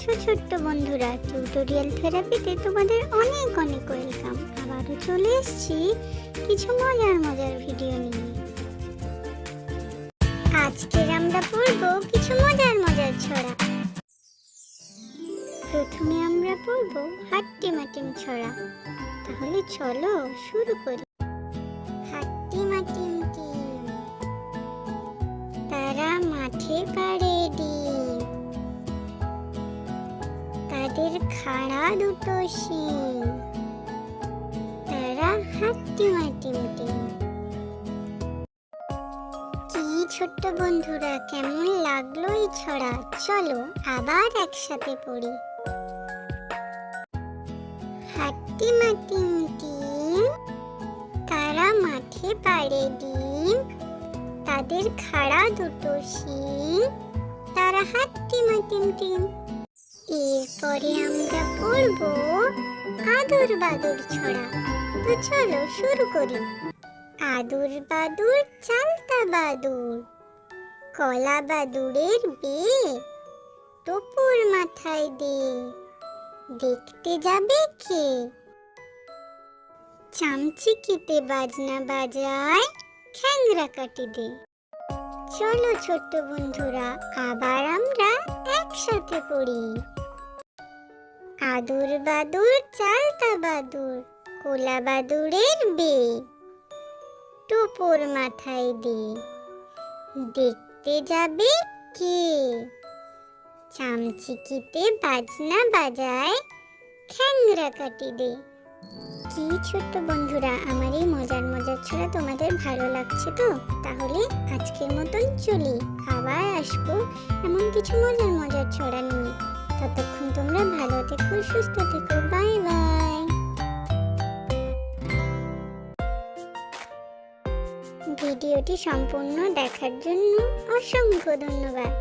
আছো ছোট্ট বন্ধুরা টিউটোরিয়াল থেরাপিতে তোমাদের অনেক অনেক ওয়েলকাম আবারও চলে এসেছি কিছু মজার মজার ভিডিও নিয়ে। আজকের আমরা পড়ব কিছু মজার মজার ছড়া। প্রথমে আমরা পড়ব হাট্টি মাটিম ছড়া। তাহলে চলো শুরু করি। হাট্টি মাটিম টিম তারা মাঠে পাড়ে তাদের খাড়া দুটো শিং তারা হাট্টি মাটিম টিম কি ছোট্ট বন্ধুরা, কেমন লাগল এই ছড়া? চলো আবার একসাথে পড়ি। হাট্টি মাটিম টিম তারা মাঠে পাড়ে ডিম তাদের খাড়া দুটো শিং, তারা হাট্টি মাটিম টিম এরপরে আমরা পড়ব আদর বাদুর ছড়া। তো চলো শুরু করি। আদুর বাদুর, চালতা বাদুর। কলা বাদুরের বিয়ে টুপুর মাথায় দে। দেখতে যাবে কে? চামচিকিতে বাজনা বাজায় খ্যাংরা কাটি দে। চলো ছোট্ট বন্ধুরা, আবার আমরা একসাথে পড়ি। আদুর বাদুর, চালতা বাদুর, কোলা বাদুরের বে টোপর মাথায় দে দেখতে যাবে কে? চামচিকিতে বাজনা বাজায় খ্যাংরা কাটি দে কি ছোট্ট বন্ধুরা, আমার এই মজার মজার ছড়া তোমাদের ভালো লাগছে তো? তাহলে আজকের মতন চলি, আবার আসব এমন কিছু মজার মজার ছড়া সুস্থ থেকো। Bye bye. ভিডিওটি সম্পূর্ণ দেখার জন্য অসংখ্য ধন্যবাদ।